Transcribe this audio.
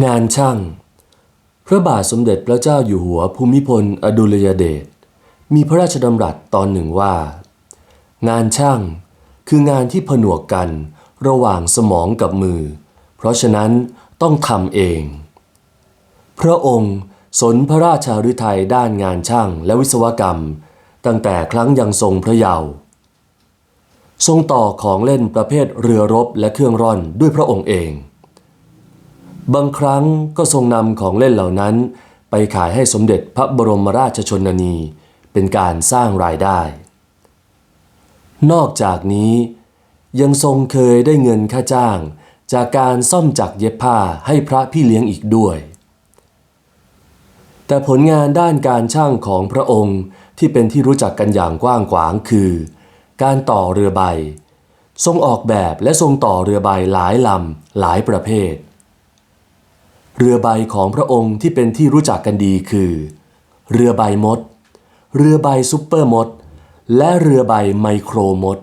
งานช่าง พระบาทสมเด็จพระเจ้าอยู่หัวภูมิพล อดุลยเดชมีพระราชดำรัสตอนหนึ่งว่า งานช่างคืองานที่ผนวกกันระหว่างสมองกับมือ เพราะฉะนั้นต้องทำเอง พระองค์สนพระราชาฤทัยด้านงานช่างและวิศวกรรม ตั้งแต่ครั้งยังทรงพระเยาว์ทรงต่อของเล่นประเภทเรือรบและเครื่องร่อนด้วยพระองค์เอง บางครั้งก็ทรงนำของเล่นเหล่านั้น ไปขายให้สมเด็จพระบรมราชชนนี เป็นการสร้างรายได้ นอกจากนี้ยังทรงเคยได้เงินค่าจ้าง จากการซ่อมจักรเย็บผ้าให้พระพี่เลี้ยงอีกด้วย แต่ผลงานด้านการช่างของพระองค์ที่เป็นที่รู้จักกันอย่างกว้างขวางคือ การต่อเรือใบ ทรงออกแบบและทรงต่อเรือใบหลายลำหลายประเภท เรือใบของพระองค์ที่เป็นที่รู้จักกันดีคือ เรือใบมด เรือใบซุปเปอร์มด และเรือใบไมโครมด